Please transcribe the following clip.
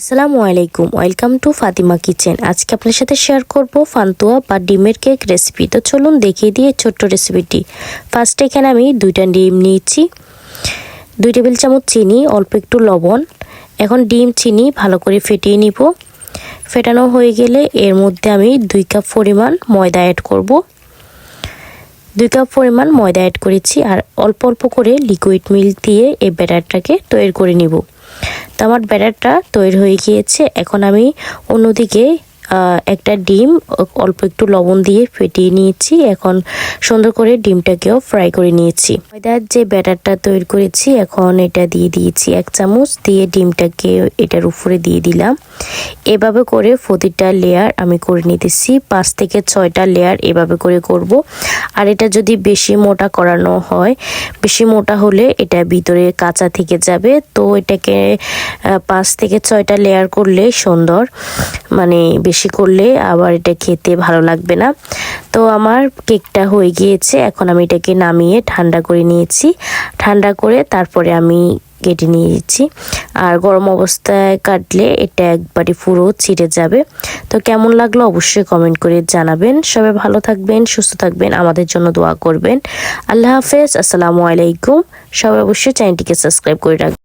আসসালামু আলাইকুম, welcome to Fatima kitchen. আজকে আপনার সাথে শেয়ার করব ফান্তুয়া বা ডিমের কেক রেসিপি তো চলুন দেখিয়ে দিয়ে ছোট্ট রেসিপিটি ফার্স্টে এখানে আমি দুইটা ডিম নিয়েছি, দুই টেবিল চামচ চিনি, অল্প একটু লবণ। এখন ডিম, চিনি ভালো করে ফেটিয়ে নিব। ফেটানো হয়ে গেলে এর মধ্যে আমি দুই কাপ পরিমাণ ময়দা অ্যাড করব। দুই কাপ পরিমাণ ময়দা অ্যাড করেছি আর অল্প অল্প করে লিকুইড মিল্ক দিয়ে এই ব্যাটারটাকে তৈরি করে নিব। তো আমার ব্যাটারটা তৈরি হয়ে গিয়েছে। এখন আমি অন্যদিকে একটা ডিম, অল্প একটু লবণ দিয়ে ফেটিয়ে নিয়েছি। এখন সুন্দর করে ডিমটাকেও ফ্রাই করে নিয়েছি। ময়দার যে ব্যাটারটা তৈরি করেছি, এখন এটা দিয়ে দিয়েছি এক চামচ, দিয়ে ডিমটাকে এটার উপরে দিয়ে দিলাম। এভাবে করে প্রতিটা লেয়ার আমি করে নিতেছি। পাঁচ থেকে ছয়টা লেয়ার এভাবে করে করব। আর এটা যদি বেশি মোটা করানো হয়, বেশি মোটা হলে এটা ভিতরে কাঁচা থেকে যাবে। তো এটাকে পাঁচ থেকে ছয়টা লেয়ার করলে সুন্দর। মানে বেশি করলে আবার এটা খেতে ভালো লাগবে না। তো আমার কেকটা হয়ে গিয়েছে, এখন আমি এটাকে নামিয়ে ঠান্ডা করে নিয়েছি। ঠান্ডা করে তারপরে আমি কেটে নিয়েছি। আর গরম অবস্থায় কাটলে এটা একবারে পুরো ছিঁড়ে যাবে। তো কেমন লাগল অবশ্যই কমেন্ট করে জানাবেন। সবাই ভালো থাকবেন, সুস্থ থাকবেন, আমাদের জন্য দোয়া করবেন। আল্লাহ হাফেজ, আসসালামু আলাইকুম। সবাই অবশ্যই চ্যানেলটিকে সাবস্ক্রাইব করে রাখবেন